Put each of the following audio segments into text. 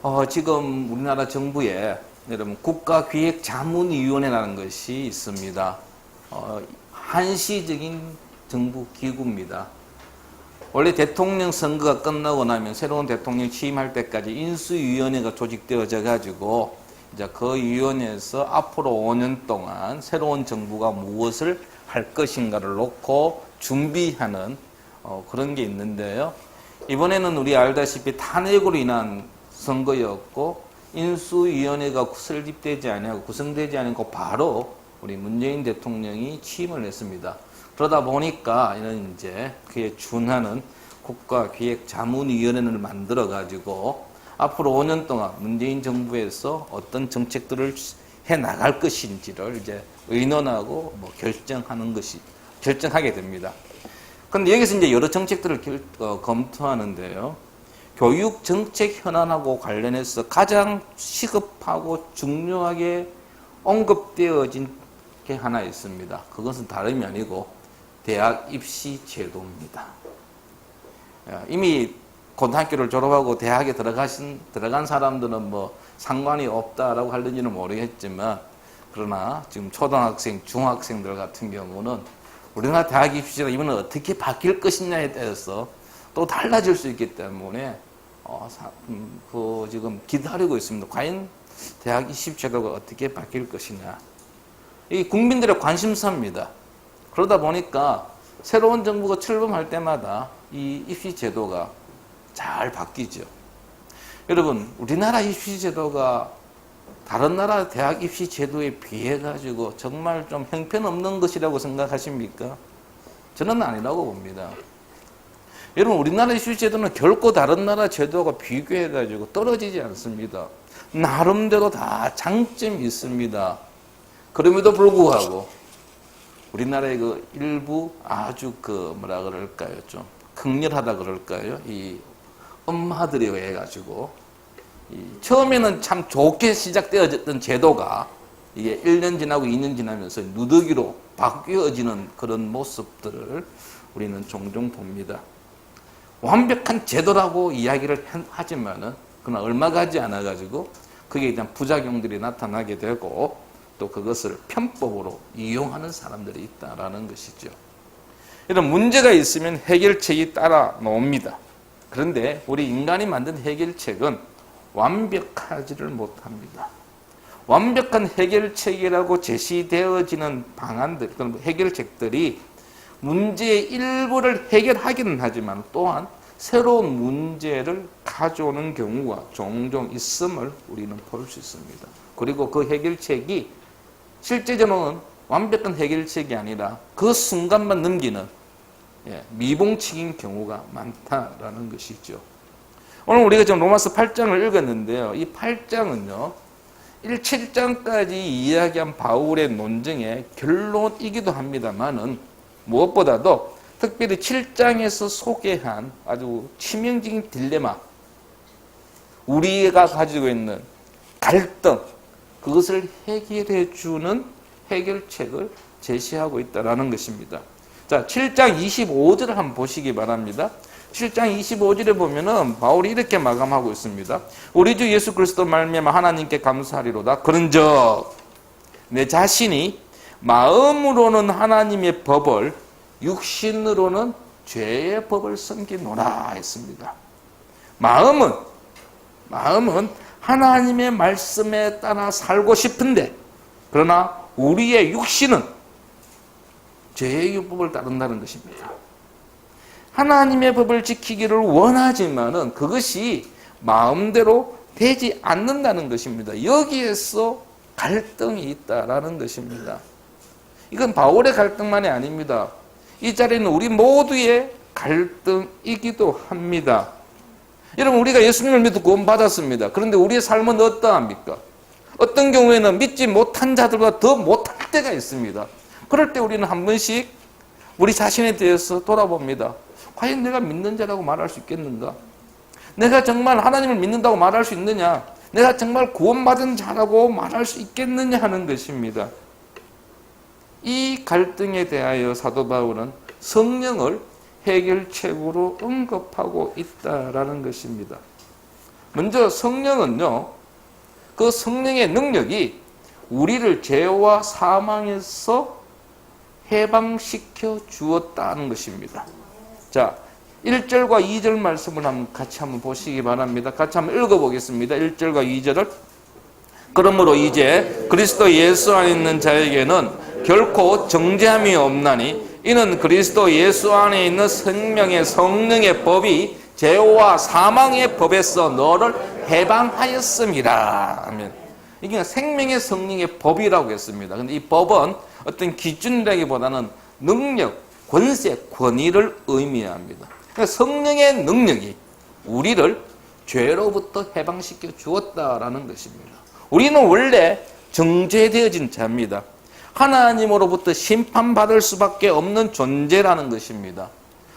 어, 지금 우리나라 정부에 여러분 국가기획자문위원회라는 것이 있습니다. 어, 한시적인 정부 기구입니다. 원래 대통령 선거가 끝나고 나면 새로운 대통령 취임할 때까지 인수위원회가 조직되어져 가지고 이제 그 위원회에서 앞으로 5년 동안 새로운 정부가 무엇을 할 것인가를 놓고 준비하는 어, 그런 게 있는데요. 이번에는 우리 알다시피 탄핵으로 인한 선거였고 인수위원회가 설립되지 아니하고 구성되지 않고 바로 우리 문재인 대통령이 취임을 했습니다. 그러다 보니까 이런 이제 그에 준하는 국가기획자문위원회를 만들어 가지고 앞으로 5년 동안 문재인 정부에서 어떤 정책들을 해 나갈 것인지를 이제 의논하고 뭐 결정하는 것이 결정하게 됩니다. 근데 여기서 이제 여러 정책들을 결, 어, 검토하는데요. 교육 정책 현안하고 관련해서 가장 시급하고 중요하게 언급되어진 게 하나 있습니다. 그것은 다름이 아니고 대학 입시 제도입니다. 야, 이미 고등학교를 졸업하고 대학에 들어가신 들어간 사람들은 뭐 상관이 없다라고 할는지는 모르겠지만 그러나 지금 초등학생, 중학생들 같은 경우는 우리나라 대학 입시제가 이번에 어떻게 바뀔 것이냐에 대해서 또 달라질 수 있기 때문에 어, 사, 음, 그 지금 기다리고 있습니다. 과연 대학 입시 제도가 어떻게 바뀔 것이냐. 이 국민들의 관심사입니다. 그러다 보니까 새로운 정부가 출범할 때마다 이 입시 제도가 잘 바뀌죠. 여러분, 우리나라 입시 제도가 다른 나라 대학 입시 제도에 비해 가지고 정말 좀 형편없는 것이라고 생각하십니까? 저는 아니라고 봅니다. 여러분, 우리나라 입시 제도는 결코 다른 나라 제도가 비교해 가지고 떨어지지 않습니다. 나름대로 다 장점이 있습니다. 그럼에도 불구하고 우리나라의 그 일부 아주 그 뭐라 그럴까요? 좀 극렬하다 그럴까요? 이 엄마들에 의해 가지고 처음에는 참 좋게 시작되어졌던 제도가 이게 1년 지나고 2년 지나면서 누더기로 바뀌어지는 그런 모습들을 우리는 종종 봅니다. 완벽한 제도라고 이야기를 하지만은 그러나 얼마 가지 않아 가지고 그게 일단 부작용들이 나타나게 되고 또 그것을 편법으로 이용하는 사람들이 있다라는 것이죠. 이런 문제가 있으면 해결책이 따라 나옵니다. 그런데 우리 인간이 만든 해결책은 완벽하지를 못합니다. 완벽한 해결책이라고 제시되어지는 방안들, 해결책들이 문제의 일부를 해결하기는 하지만 또한 새로운 문제를 가져오는 경우가 종종 있음을 우리는 볼 수 있습니다. 그리고 그 해결책이 실제적으로는 완벽한 해결책이 아니라 그 순간만 넘기는 예, 미봉책인 경우가 많다라는 것이죠. 오늘 우리가 지금 로마서 8장을 읽었는데요. 이 8장은요. 1, 7장까지 이야기한 바울의 논증의 결론이기도 합니다만은 무엇보다도 특별히 7장에서 소개한 아주 치명적인 딜레마, 우리가 가지고 있는 갈등, 그것을 해결해 주는 해결책을 제시하고 있다라는 것입니다. 자, 7장 25절을 한번 보시기 바랍니다. 7장 25절에 보면은 바울이 이렇게 마감하고 있습니다. 우리 주 예수 그리스도 말미암아 하나님께 감사하리로다. 그런즉 내 자신이 마음으로는 하나님의 법을 육신으로는 죄의 법을 섬기노라 했습니다. 마음은 마음은 하나님의 말씀에 따라 살고 싶은데 그러나 우리의 육신은 죄의 율법을 따른다는 것입니다. 하나님의 법을 지키기를 원하지만은 그것이 마음대로 되지 않는다는 것입니다. 여기에서 갈등이 있다라는 것입니다. 이건 바울의 갈등만이 아닙니다. 이 자리는 우리 모두의 갈등이기도 합니다. 여러분 우리가 예수님을 믿고 구원 받았습니다. 그런데 우리의 삶은 어떠합니까? 어떤 경우에는 믿지 못한 자들보다 더 못할 때가 있습니다. 그럴 때 우리는 한 번씩 우리 자신에 대해서 돌아봅니다. 과연 내가 믿는 자라고 말할 수 있겠는가? 내가 정말 하나님을 믿는다고 말할 수 있느냐? 내가 정말 구원받은 자라고 말할 수 있겠느냐 하는 것입니다. 이 갈등에 대하여 사도 바울은 성령을 해결책으로 언급하고 있다라는 것입니다. 먼저 성령은요, 그 성령의 능력이 우리를 죄와 사망에서 해방시켜 주었다는 것입니다. 자, 1절과 2절 말씀을 한번 같이 한번 보시기 바랍니다. 같이 한번 읽어보겠습니다. 1절과 2절을. 그러므로 이제 그리스도 예수 안에 있는 자에게는 결코 정죄함이 없나니 이는 그리스도 예수 안에 있는 생명의 성령의 법이 죄와 사망의 법에서 너를 해방하였습니다. 아멘. 이게 생명의 성령의 법이라고 했습니다. 근데 이 법은 어떤 기준이라기보다는 능력, 권세, 권위를 의미합니다. 그러니까 성령의 능력이 우리를 죄로부터 해방시켜 주었다라는 것입니다. 우리는 원래 정죄되어진 자입니다. 하나님으로부터 심판받을 수밖에 없는 존재라는 것입니다.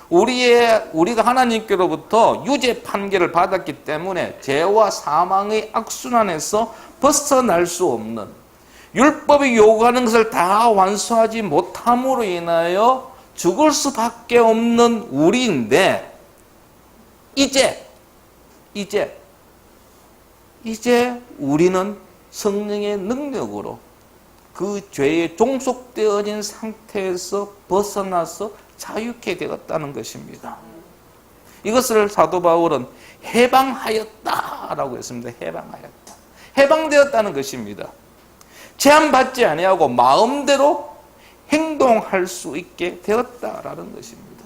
우리의 우리가 하나님께로부터 유죄 판결을 받았기 때문에 죄와 사망의 악순환에서 벗어날 수 없는 율법이 요구하는 것을 다 완수하지 못함으로 인하여 죽을 수밖에 없는 우리인데 이제 이제 이제 우리는 성령의 능력으로 그 죄에 종속되어진 상태에서 벗어나서 자유케 되었다는 것입니다. 이것을 사도 바울은 해방하였다라고 했습니다. 해방하였다. 해방되었다는 것입니다. 제한받지 아니하고 마음대로 행동할 수 있게 되었다라는 것입니다.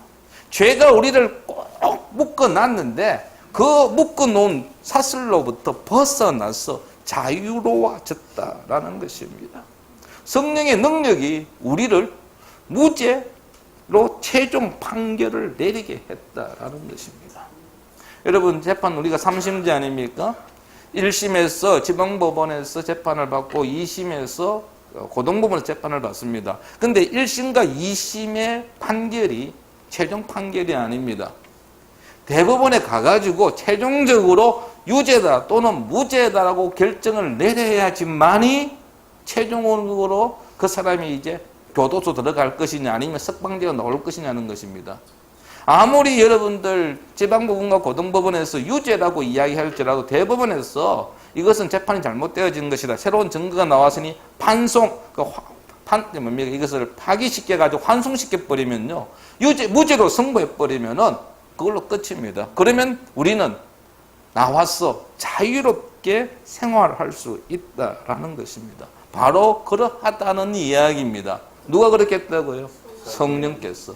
죄가 우리를 꼭 묶어 놨는데 그 묶어 놓은 사슬로부터 벗어나서 자유로워졌다라는 것입니다. 성령의 능력이 우리를 무죄로 최종 판결을 내리게 했다라는 것입니다. 여러분 재판 우리가 3심제 아닙니까? 1심에서 지방법원에서 재판을 받고 2심에서 고등법원에서 재판을 받습니다. 근데 1심과 2심의 판결이 최종 판결이 아닙니다. 대법원에 가가지고 최종적으로 유죄다 또는 무죄다라고 결정을 내려야지만이 최종적으로 그 사람이 이제 교도소 들어갈 것이냐 아니면 석방되어 나올 것이냐는 것입니다. 아무리 여러분들 지방법원과 고등법원에서 유죄라고 이야기할지라도 대법원에서 이것은 재판이 잘못되어진 것이다. 새로운 증거가 나왔으니 판송, 그 판, 뭡니까? 이것을 파기시켜 가지고 환송시켜 버리면요. 유죄, 무죄로 선고해 버리면은 그걸로 끝입니다. 그러면 우리는 나와서 자유롭게 생활할 수 있다라는 것입니다. 바로 그러하다는 이야기입니다. 누가 그렇게 했다고요? 성령께서.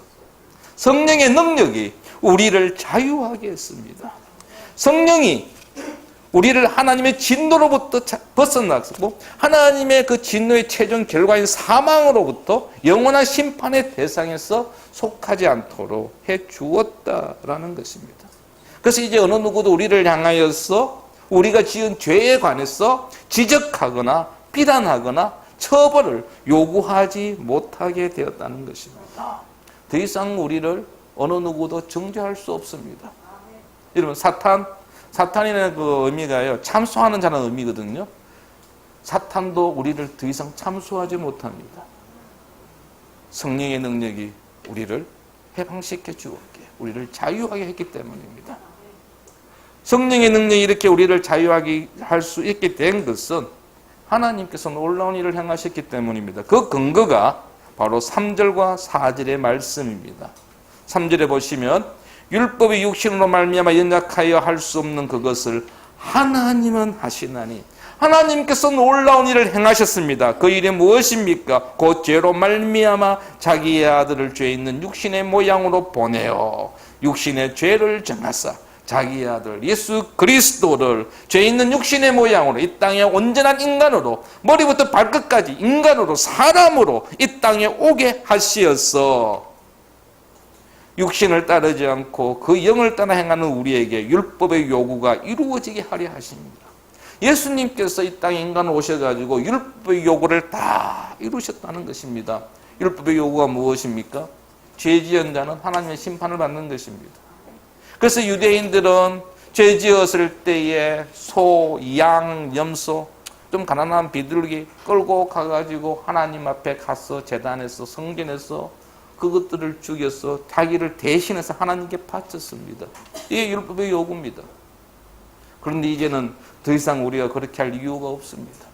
성령의 능력이 우리를 자유하게 했습니다. 성령이 우리를 하나님의 진노로부터 벗어나고 하나님의 그 진노의 최종 결과인 사망으로부터 영원한 심판의 대상에서 속하지 않도록 해 주었다라는 것입니다. 그래서 이제 어느 누구도 우리를 향하여서 우리가 지은 죄에 관해서 지적하거나 비난하거나 처벌을 요구하지 못하게 되었다는 것입니다. 더 이상 우리를 어느 누구도 정죄할 수 없습니다. 여러분 사탄 사탄이라는 그 의미가요 참소하는 자는 의미거든요. 사탄도 우리를 더 이상 참소하지 못합니다. 성령의 능력이 우리를 해방시켜 주었기에 우리를 자유하게 했기 때문입니다. 성령의 능력이 이렇게 우리를 자유하게 할 수 있게 된 것은 하나님께서 놀라운 일을 행하셨기 때문입니다. 그 근거가 바로 3절과 4절의 말씀입니다. 3절에 보시면 율법이 육신으로 말미암아 연약하여 할 수 없는 그것을 하나님은 하시나니 하나님께서 놀라운 일을 행하셨습니다. 그 일이 무엇입니까? 곧 죄로 말미암아 자기의 아들을 죄 있는 육신의 모양으로 보내어 육신의 죄를 정하사 자기의 아들 예수 그리스도를 죄 있는 육신의 모양으로 이 땅에 온전한 인간으로 머리부터 발끝까지 인간으로 사람으로 이 땅에 오게 하시어서 육신을 따르지 않고 그 영을 따라 행하는 우리에게 율법의 요구가 이루어지게 하려 하십니다. 예수님께서 이 땅에 인간으로 오셔가지고 율법의 요구를 다 이루셨다는 것입니다. 율법의 요구가 무엇입니까? 죄 지은 자는 하나님의 심판을 받는 것입니다. 그래서 유대인들은 죄 지었을 때에 소, 양, 염소, 좀 가난한 비둘기 끌고 가가지고 하나님 앞에 가서 재단에서 성전에서 그것들을 죽여서 자기를 대신해서 하나님께 바쳤습니다. 이게 율법의 요구입니다. 그런데 이제는 더 이상 우리가 그렇게 할 이유가 없습니다.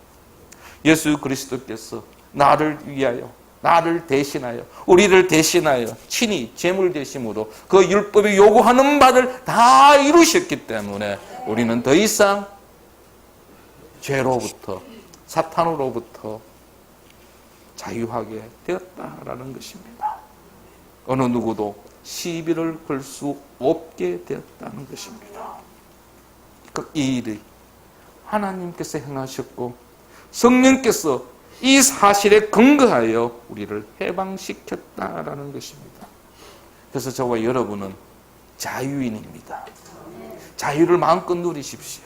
예수 그리스도께서 나를 위하여 나를 대신하여 우리를 대신하여 친히 제물 대심으로 그 율법이 요구하는 바를 다 이루셨기 때문에 우리는 더 이상 죄로부터 사탄으로부터 자유하게 되었다라는 것입니다. 어느 누구도 시비를 걸 수 없게 되었다는 것입니다. 그이 일이 하나님께서 행하셨고 성령께서 이 사실에 근거하여 우리를 해방시켰다라는 것입니다. 그래서 저와 여러분은 자유인입니다. 자유를 마음껏 누리십시오.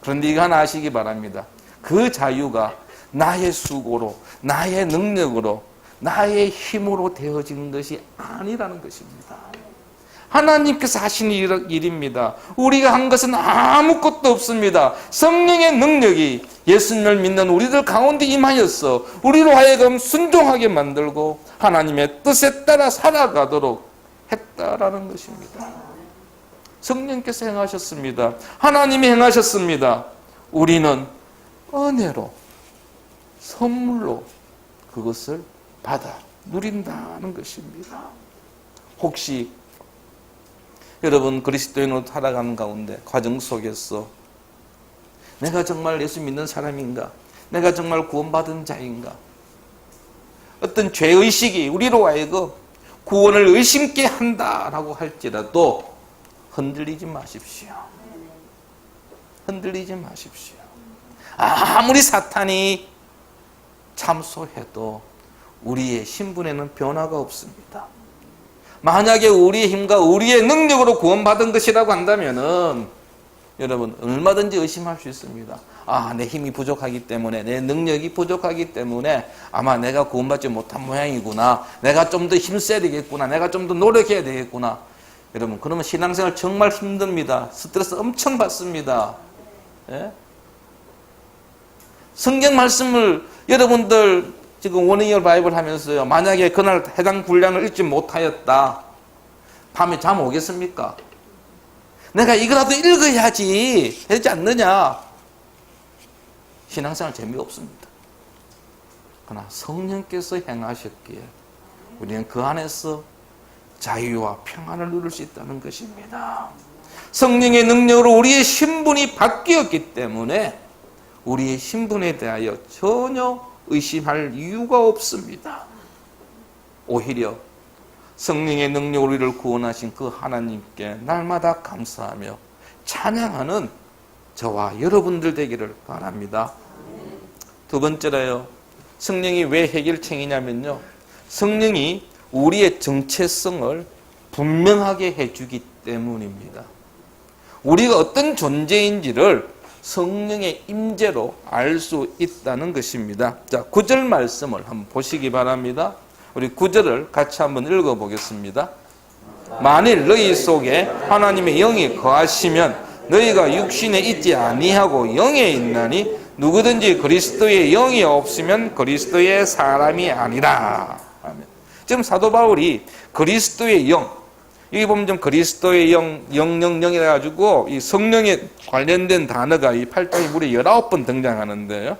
그런데 하나 아시기 바랍니다. 그 자유가 나의 수고로, 나의 능력으로, 나의 힘으로 되어진 것이 아니라는 것입니다. 하나님께서 하신 일- 일입니다. 우리가 한 것은 아무것도 없습니다. 성령의 능력이 예수님을 믿는 우리들 가운데 임하였어. 우리로 하여금 순종하게 만들고 하나님의 뜻에 따라 살아가도록 했다라는 것입니다. 성령께서 행하셨습니다. 하나님이 행하셨습니다. 우리는 은혜로, 선물로 그것을 받아 누린다는 것입니다. 혹시 여러분 그리스도인으로 살아가는 가운데 과정 속에서 내가 정말 예수 믿는 사람인가? 내가 정말 구원받은 자인가? 어떤 죄의식이 우리로 하여금 구원을 의심케 한다라고 할지라도 흔들리지 마십시오. 흔들리지 마십시오. 아무리 사탄이 참소해도 우리의 신분에는 변화가 없습니다. 만약에 우리의 힘과 우리의 능력으로 구원받은 것이라고 한다면은 여러분 얼마든지 의심할 수 있습니다. 아, 내 힘이 부족하기 때문에 내 능력이 부족하기 때문에 아마 내가 구원받지 못한 모양이구나. 내가 좀 더 힘써야 되겠구나. 내가 좀 더 노력해야 되겠구나. 여러분 그러면 신앙생활 정말 힘듭니다. 스트레스 엄청 받습니다. 예? 성경 말씀을 여러분들 지금 원인열 바이블 하면서요. 만약에 그날 해당 분량을 읽지 못하였다. 밤에 잠 오겠습니까? 내가 이거라도 읽어야지. 되지 않느냐? 신앙생활 재미없습니다. 그러나 성령께서 행하셨기에 우리는 그 안에서 자유와 평안을 누릴 수 있다는 것입니다. 성령의 능력으로 우리의 신분이 바뀌었기 때문에 우리의 신분에 대하여 전혀 의심할 이유가 없습니다. 오히려 성령의 능력으로 우리를 구원하신 그 하나님께 날마다 감사하며 찬양하는 저와 여러분들 되기를 바랍니다. 두 번째로요. 성령이 왜 해결책이냐면요. 성령이 우리의 정체성을 분명하게 해주기 때문입니다. 우리가 어떤 존재인지를 성령의 임재로 알 수 있다는 것입니다. 자, 9절 말씀을 한번 보시기 바랍니다. 우리 9절을 같이 한번 읽어 보겠습니다. 만일 너희 속에 하나님의 영이 거하시면 너희가 육신에 있지 아니하고 영에 있나니 누구든지 그리스도의 영이 없으면 그리스도의 사람이 아니라. 지금 사도 바울이 그리스도의 영, 여기 보면 좀 그리스도의 영, 영영영이라 가지고 이 성령에 관련된 단어가 이 8장에 무려 19번 등장하는데요.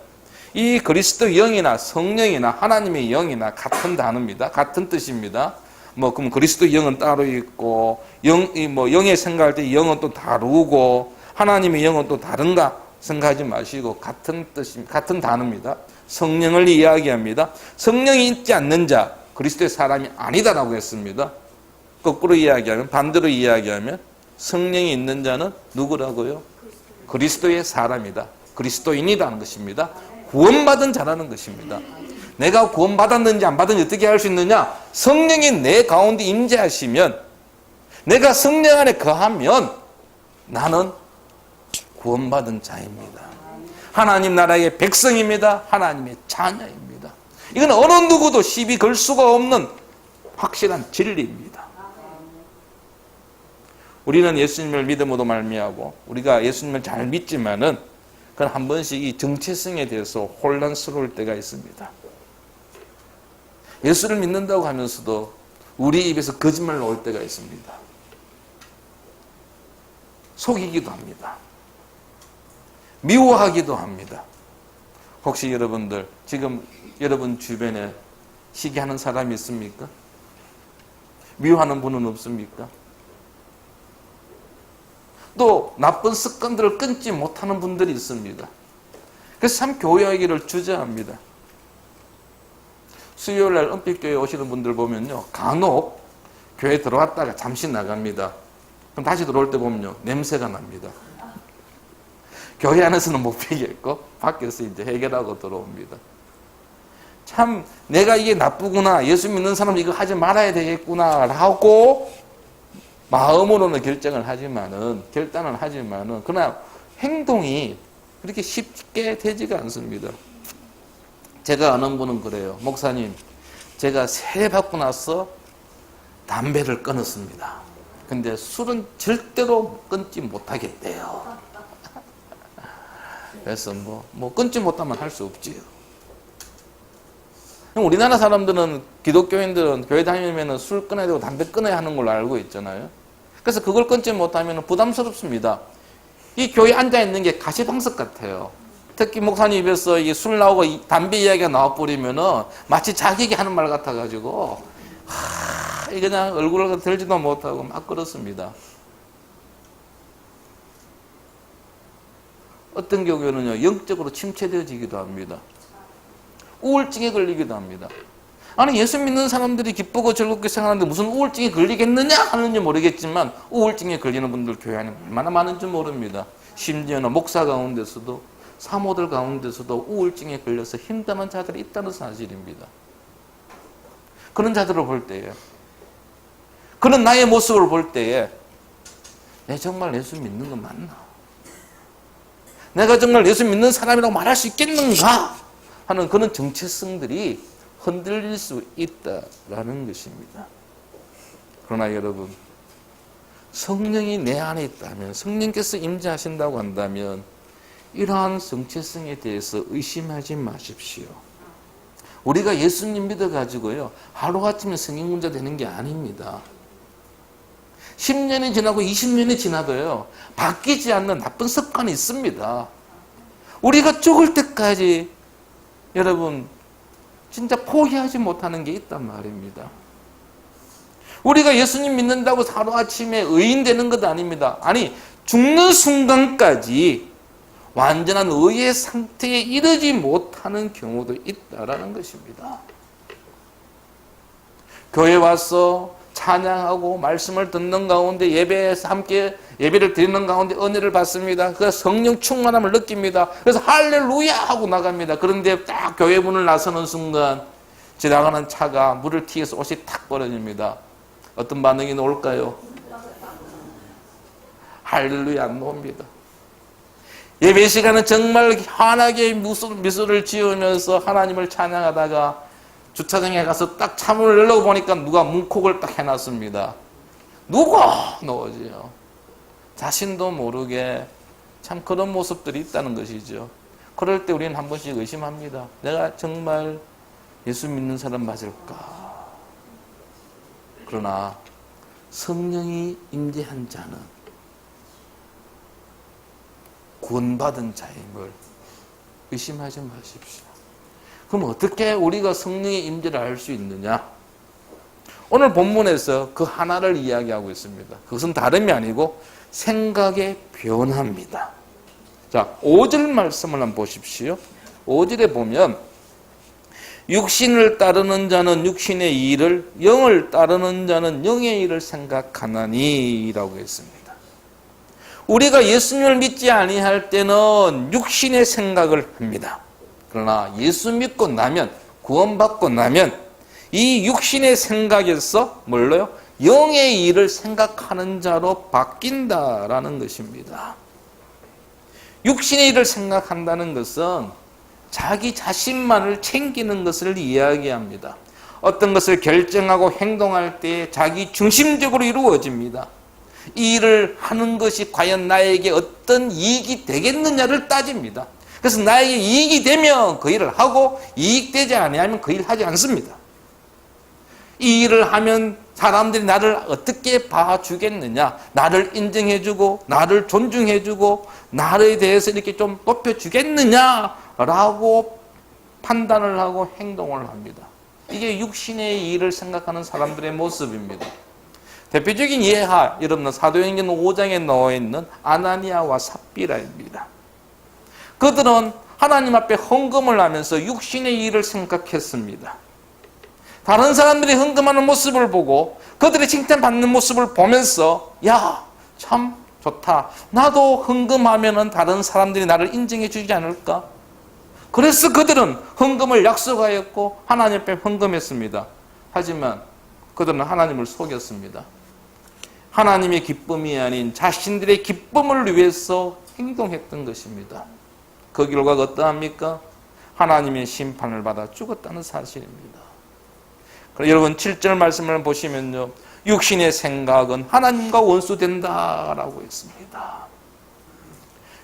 이 그리스도 영이나 성령이나 하나님의 영이나 같은 단어입니다. 같은 뜻입니다. 뭐 그럼 그리스도 영은 따로 있고 영이뭐 영의 생각할 때 영은 또 다르고 하나님의 영은 또 다른가 생각하지 마시고 같은 뜻이 같은 단어입니다. 성령을 이야기합니다. 성령이 있지 않는 자 그리스도의 사람이 아니다라고 했습니다. 거꾸로 이야기하면 반대로 이야기하면 성령이 있는 자는 누구라고요? 그리스도의 사람이다. 그리스도인이라는 것입니다. 구원받은 자라는 것입니다. 내가 구원받았는지 안 받았는지 어떻게 할수 있느냐? 성령이 내 가운데 임재하시면 내가 성령 안에 거하면 나는 구원받은 자입니다. 하나님 나라의 백성입니다. 하나님의 자녀입니다. 이건 어느 누구도 시비 걸 수가 없는 확실한 진리입니다. 우리는 예수님을 믿음으로 말미하고 우리가 예수님을 잘 믿지만은 그건 한 번씩 이 정체성에 대해서 혼란스러울 때가 있습니다. 예수를 믿는다고 하면서도 우리 입에서 거짓말 나올 때가 있습니다. 속이기도 합니다. 미워하기도 합니다. 혹시 여러분들 지금 여러분 주변에 시기하는 사람이 있습니까? 미워하는 분은 없습니까? 또 나쁜 습관들을 끊지 못하는 분들이 있습니다. 그래서 참 교회하기를 주저합니다. 수요일 날 은빛교회 오시는 분들 보면요. 간혹 교회 들어왔다가 잠시 나갑니다. 그럼 다시 들어올 때 보면요. 냄새가 납니다. 교회 안에서는 못 피겠고 밖에서 이제 해결하고 들어옵니다. 참 내가 이게 나쁘구나. 예수 믿는 사람 이거 하지 말아야 되겠구나 라고 마음으로는 결정을 하지만은 결단을 하지만은 그러나 행동이 그렇게 쉽게 되지가 않습니다. 제가 아는 분은 그래요. 목사님, 제가 세례 받고 나서 담배를 끊었습니다. 근데 술은 절대로 끊지 못하겠대요. 그래서 뭐, 뭐 끊지 못하면 할 수 없지요. 우리나라 사람들은 기독교인들은 교회 다니면 술 끊어야 되고 담배 끊어야 하는 걸로 알고 있잖아요. 그래서 그걸 끊지 못하면 부담스럽습니다. 이 교회 앉아 있는 게 가시방석 같아요. 특히 목사님 입에서 이술 나오고 이 담배 이야기가 나와버리면은 마치 자기에게 하는 말 같아가지고 하, 이 그냥 얼굴을 들지도 못하고 막 그렇습니다. 어떤 경우에는요 영적으로 침체되어지기도 합니다. 우울증에 걸리기도 합니다. 아니 예수 믿는 사람들이 기쁘고 즐겁게 생활하는데 무슨 우울증에 걸리겠느냐 하는지 모르겠지만 우울증에 걸리는 분들 교회 안에 얼마나 많은지 모릅니다. 심지어는 목사 가운데서도 사모들 가운데서도 우울증에 걸려서 힘드는 자들이 있다는 사실입니다. 그런 자들을 볼 때에 그런 나의 모습을 볼 때에 내 정말 예수 믿는 거 맞나? 내가 정말 예수 믿는 사람이라고 말할 수 있겠는가? 하는 그런 정체성들이 흔들릴 수 있다라는 것입니다. 그러나 여러분, 성령이 내 안에 있다면, 성령께서 임재하신다고 한다면, 이러한 정체성에 대해서 의심하지 마십시오. 우리가 예수님 믿어가지고요, 하루아침에 성인군자 되는 게 아닙니다. 10년이 지나고 20년이 지나도요, 바뀌지 않는 나쁜 습관이 있습니다. 우리가 죽을 때까지 여러분, 진짜 포기하지 못하는 게 있단 말입니다. 우리가 예수님 믿는다고 하루아침에 의인 되는 것 아닙니다. 아니, 죽는 순간까지 완전한 의의 상태에 이르지 못하는 경우도 있다라는 것입니다. 교회 와서 찬양하고 말씀을 듣는 가운데 예배에서 함께 예배를 드리는 가운데 은혜를 받습니다. 그 성령 충만함을 느낍니다. 그래서 할렐루야 하고 나갑니다. 그런데 딱 교회 문을 나서는 순간 지나가는 차가 물을 튀겨서 옷이 탁 벌어집니다. 어떤 반응이 나올까요? 할렐루야 안 나옵니다. 예배 시간은 정말 환하게 미소를 지으면서 하나님을 찬양하다가 주차장에 가서 딱 차문을 열려고 보니까 누가 문콕을 딱 해놨습니다. 누가 넣어지요? 자신도 모르게 참 그런 모습들이 있다는 것이죠. 그럴 때 우리는 한 번씩 의심합니다. 내가 정말 예수 믿는 사람 맞을까? 그러나 성령이 임재한 자는 구원받은 자임을 의심하지 마십시오. 그럼 어떻게 우리가 성령의 임재를 알 수 있느냐? 오늘 본문에서 그 하나를 이야기하고 있습니다. 그것은 다름이 아니고 생각의 변화입니다. 자, 5절 말씀을 한번 보십시오. 5절에 보면 육신을 따르는 자는 육신의 일을 영을 따르는 자는 영의 일을 생각하나니라고 했습니다. 우리가 예수님을 믿지 아니할 때는 육신의 생각을 합니다. 그러나 예수 믿고 나면 구원받고 나면 이 육신의 생각에서 뭘로요? 영의 일을 생각하는 자로 바뀐다라는 것입니다. 육신의 일을 생각한다는 것은 자기 자신만을 챙기는 것을 이야기합니다. 어떤 것을 결정하고 행동할 때 자기 중심적으로 이루어집니다. 이 일을 하는 것이 과연 나에게 어떤 이익이 되겠느냐를 따집니다. 그래서 나에게 이익이 되면 그 일을 하고 이익되지 아니하면 그 일을 하지 않습니다. 이 일을 하면 사람들이 나를 어떻게 봐주겠느냐? 나를 인정해주고, 나를 존중해주고, 나에 대해서 이렇게 좀 높여주겠느냐? 라고 판단을 하고 행동을 합니다. 이게 육신의 일을 생각하는 사람들의 모습입니다. 대표적인 예하, 여러분 사도행전 5장에 나와 있는 아나니아와 삽비라입니다. 그들은 하나님 앞에 헌금을 하면서 육신의 일을 생각했습니다. 다른 사람들이 헌금하는 모습을 보고 그들이 칭찬받는 모습을 보면서 야, 참 좋다. 나도 헌금하면은 다른 사람들이 나를 인정해 주지 않을까? 그래서 그들은 헌금을 약속하였고 하나님 앞에 헌금했습니다. 하지만 그들은 하나님을 속였습니다. 하나님의 기쁨이 아닌 자신들의 기쁨을 위해서 행동했던 것입니다. 그 결과가 어떠합니까? 하나님의 심판을 받아 죽었다는 사실입니다. 여러분 7절 말씀을 보시면요. 육신의 생각은 하나님과 원수된다라고 했습니다.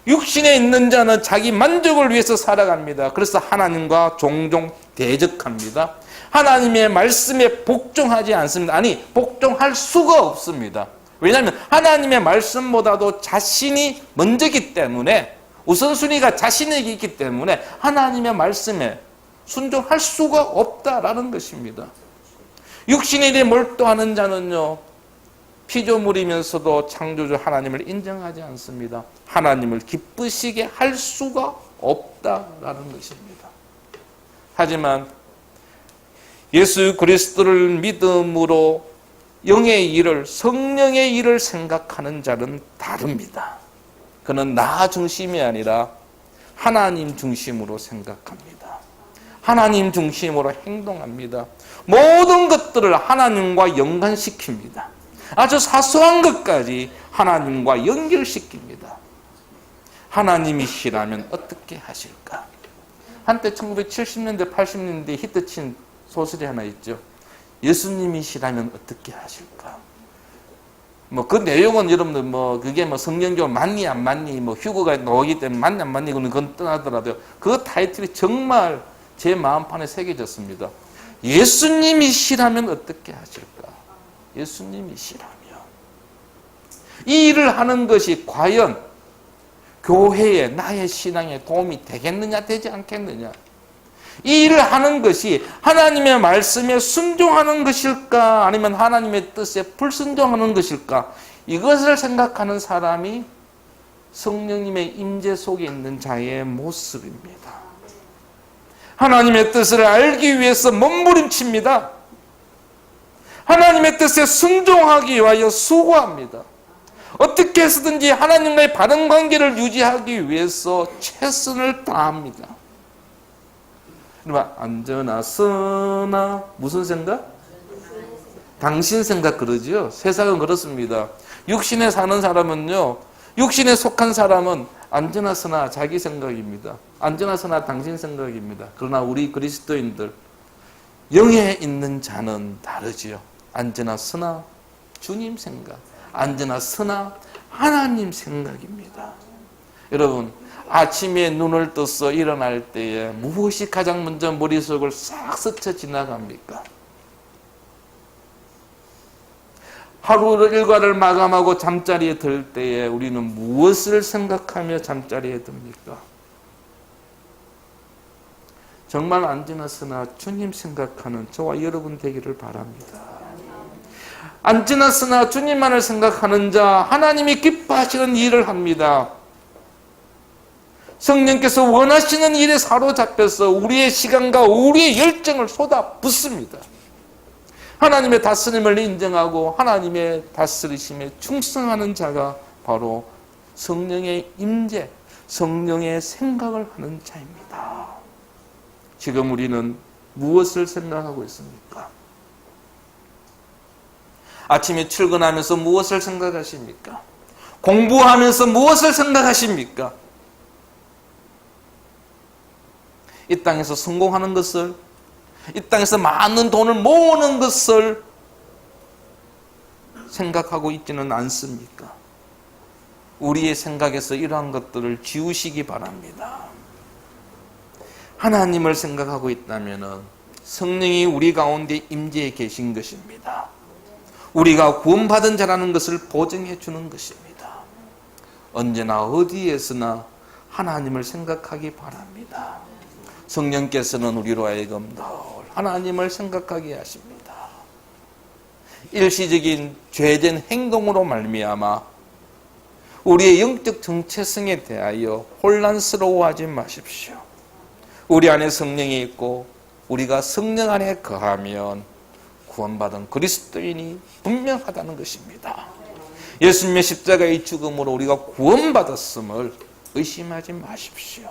육신에 있는 자는 자기 만족을 위해서 살아갑니다. 그래서 하나님과 종종 대적합니다. 하나님의 말씀에 복종하지 않습니다. 아니, 복종할 수가 없습니다. 왜냐하면 하나님의 말씀보다도 자신이 먼저기 때문에 우선순위가 자신에게 있기 때문에 하나님의 말씀에 순종할 수가 없다라는 것입니다. 육신에 대해 몰두하는 자는요, 피조물이면서도 창조주 하나님을 인정하지 않습니다. 하나님을 기쁘시게 할 수가 없다라는 것입니다. 하지만 예수 그리스도를 믿음으로 영의 일을 성령의 일을 생각하는 자는 다릅니다. 그는 나 중심이 아니라 하나님 중심으로 생각합니다. 하나님 중심으로 행동합니다. 모든 것들을 하나님과 연관시킵니다. 아주 사소한 것까지 하나님과 연결시킵니다. 하나님이시라면 어떻게 하실까? 한때 1970년대, 80년대 히트친 소설이 하나 있죠. 예수님이시라면 어떻게 하실까? 뭐 그 내용은 여러분들 뭐 그게 뭐 성경적으로 맞니 안 맞니 뭐 휴거가 나오기 때문에 맞니 안 맞니 그건 떠나더라도요. 그 타이틀이 정말 제 마음판에 새겨졌습니다. 예수님이시라면 어떻게 하실까? 예수님이시라면 이 일을 하는 것이 과연 교회에 나의 신앙에 도움이 되겠느냐 되지 않겠느냐 이 일을 하는 것이 하나님의 말씀에 순종하는 것일까 아니면 하나님의 뜻에 불순종하는 것일까 이것을 생각하는 사람이 성령님의 임재 속에 있는 자의 모습입니다. 하나님의 뜻을 알기 위해서 몸부림칩니다. 하나님의 뜻에 순종하기 위하여 수고합니다. 어떻게 해서든지 하나님과의 바른 관계를 유지하기 위해서 최선을 다합니다. 그러면 안전하 쓰나 무슨 생각? 당신 생각 그러지요. 세상은 그렇습니다. 육신에 사는 사람은요. 육신에 속한 사람은 안전하서나 자기 생각입니다. 안전하서나 당신 생각입니다. 그러나 우리 그리스도인들 영에 있는 자는 다르지요. 안전하서나 주님 생각, 안전하서나 하나님 생각입니다. 여러분 아침에 눈을 떠서 일어날 때에 무엇이 가장 먼저 머릿속을 싹 스쳐 지나갑니까? 하루 일과를 마감하고 잠자리에 들 때에 우리는 무엇을 생각하며 잠자리에 듭니까? 정말 안 지났으나 주님 생각하는 저와 여러분 되기를 바랍니다. 안 지났으나 주님만을 생각하는 자, 하나님이 기뻐하시는 일을 합니다. 성령께서 원하시는 일에 사로잡혀서 우리의 시간과 우리의 열정을 쏟아 붓습니다. 하나님의 다스림을 인정하고 하나님의 다스리심에 충성하는 자가 바로 성령의 임재, 성령의 생각을 하는 자입니다. 지금 우리는 무엇을 생각하고 있습니까? 아침에 출근하면서 무엇을 생각하십니까? 공부하면서 무엇을 생각하십니까? 이 땅에서 성공하는 것을 이 땅에서 많은 돈을 모으는 것을 생각하고 있지는 않습니까? 우리의 생각에서 이러한 것들을 지우시기 바랍니다. 하나님을 생각하고 있다면 성령이 우리 가운데 임재해 계신 것입니다. 우리가 구원받은 자라는 것을 보증해 주는 것입니다. 언제나 어디에서나 하나님을 생각하기 바랍니다. 성령께서는 우리로 하여금 늘 하나님을 생각하게 하십니다. 일시적인 죄된 행동으로 말미암아 우리의 영적 정체성에 대하여 혼란스러워하지 마십시오. 우리 안에 성령이 있고 우리가 성령 안에 거하면 구원받은 그리스도인이 분명하다는 것입니다. 예수님의 십자가의 죽음으로 우리가 구원받았음을 의심하지 마십시오.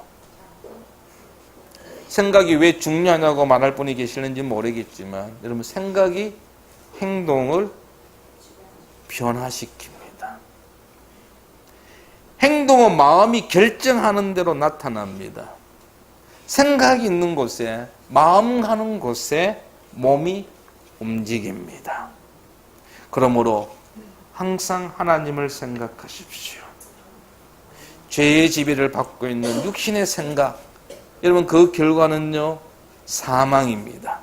생각이 왜 중요하냐고 말할 분이 계시는지 모르겠지만 여러분 생각이 행동을 변화시킵니다. 행동은 마음이 결정하는 대로 나타납니다. 생각이 있는 곳에 마음 가는 곳에 몸이 움직입니다. 그러므로 항상 하나님을 생각하십시오. 죄의 지배를 받고 있는 육신의 생각, 여러분 그 결과는요 사망입니다.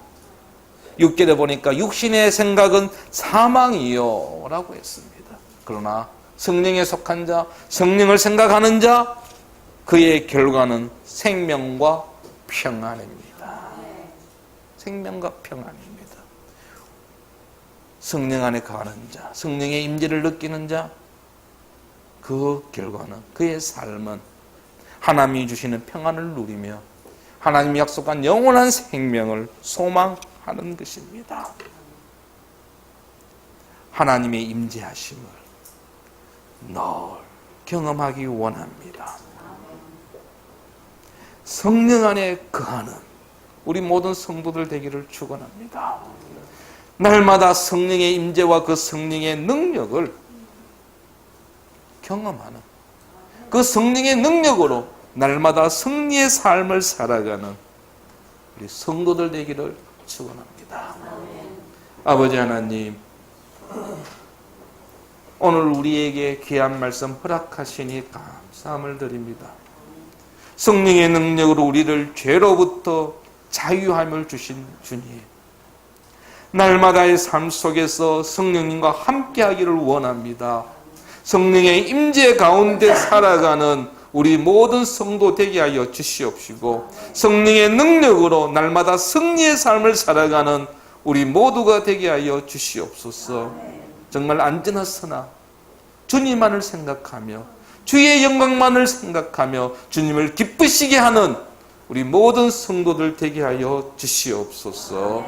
6절에 보니까 육신의 생각은 사망이요 라고 했습니다. 그러나 성령에 속한 자, 성령을 생각하는 자, 그의 결과는 생명과 평안입니다. 생명과 평안입니다. 성령 안에 거하는 자, 성령의 임재를 느끼는 자, 그 결과는 그의 삶은 하나님이 주시는 평안을 누리며 하나님이 약속한 영원한 생명을 소망하는 것입니다. 하나님의 임재하심을 늘 경험하기 원합니다. 성령 안에 거하는 우리 모든 성도들 되기를 축원합니다. 날마다 성령의 임재와 그 성령의 능력을 경험하는 그 성령의 능력으로 날마다 승리의 삶을 살아가는 우리 성도들 되기를 축원합니다. 아버지 하나님, 오늘 우리에게 귀한 말씀 허락하시니 감사함을 드립니다. 성령의 능력으로 우리를 죄로부터 자유함을 주신 주님. 날마다의 삶 속에서 성령님과 함께하기를 원합니다. 성령의 임재 가운데 살아가는 우리 모든 성도 되게 하여 주시옵시고 성령의 능력으로 날마다 승리의 삶을 살아가는 우리 모두가 되게 하여 주시옵소서. 정말 안전하서나 주님만을 생각하며 주의 영광만을 생각하며 주님을 기쁘시게 하는 우리 모든 성도들 되게 하여 주시옵소서.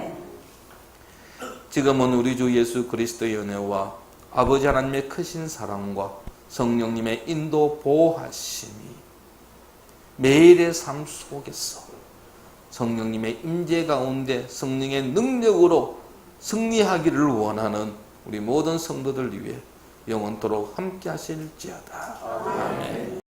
지금은 우리 주 예수 그리스도의 은혜와 아버지 하나님의 크신 사랑과 성령님의 인도 보호하심이 매일의 삶 속에서 성령님의 임재 가운데 성령의 능력으로 승리하기를 원하는 우리 모든 성도들 위해 영원토록 함께 하실지어다. 아멘.